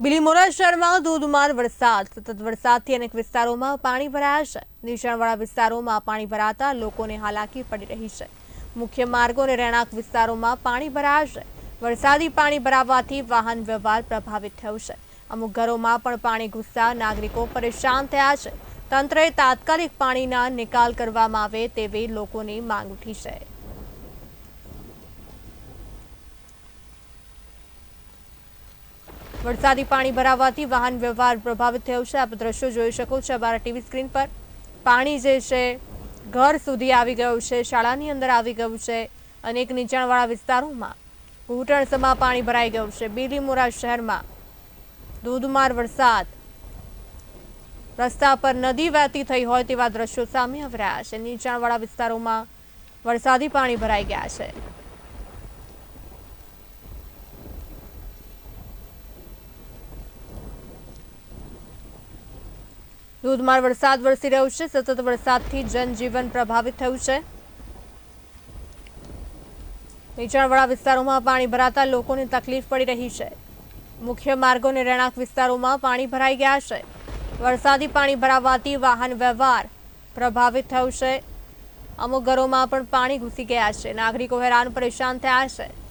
બિલીમોરા શહેરમાં ધોધમાર વરસાદ. સતત વરસાદથી અનેક વિસ્તારોમાં પાણી ભરાયા છે. નીચાણવાળા વિસ્તારોમાં પાણી ભરાતા લોકોને હાલાકી પડી રહી છે. મુખ્ય માર્ગો અને રહેણાંક વિસ્તારોમાં પાણી ભરાયા છે. વરસાદી પાણી ભરાવાથી વાહન વ્યવહાર પ્રભાવિત થયો છે. અમુક ઘરોમાં પણ પાણી ઘૂસતા નાગરિકો પરેશાન થયા છે. તંત્રએ તાત્કાલિક પાણીના નિકાલ કરવામાં આવે તેવી લોકોની માંગ ઉઠી છે. વરસાદી પાણી ભરાવાથી વાહન વ્યવહાર પ્રભાવિત થયો છે. આપ દ્રશ્યો જોઈ શકો છો અમારા ટીવી સ્ક્રીન પર. પાણી જે છે, ઘર સુધી આવી ગયું છે, શાળાની અંદર આવી ગયું છે અનેક નીચાણવાળા વિસ્તારોમાં ઘૂંટણસમાં પાણી ભરાઈ ગયું છે. બીલીમોરા શહેરમાં ધોધમાર વરસાદ. રસ્તા પર નદી વહેતી થઈ હોય તેવા દ્રશ્યો સામે આવી રહ્યા છે. નીચાણવાળા વિસ્તારોમાં વરસાદી પાણી ભરાઈ ગયા છે. ધોધમાર વરસાદ વરસી રહ્યો છે. સતત વરસાદથી જનજીવન પ્રભાવિત થયું છે. નીચાણવાળા વિસ્તારોમાં પાણી ભરાતા લોકોને તકલીફ પડી રહી છે. મુખ્ય માર્ગો અને રહેણાંક વિસ્તારોમાં પાણી ભરાઈ ગયા છે. વરસાદી પાણી ભરાવાથી વાહન વ્યવહાર પ્રભાવિત થયું છે. અમુક ઘરોમાં પણ પાણી ઘૂસી ગયા છે. નાગરિકો હેરાન પરેશાન થયા છે.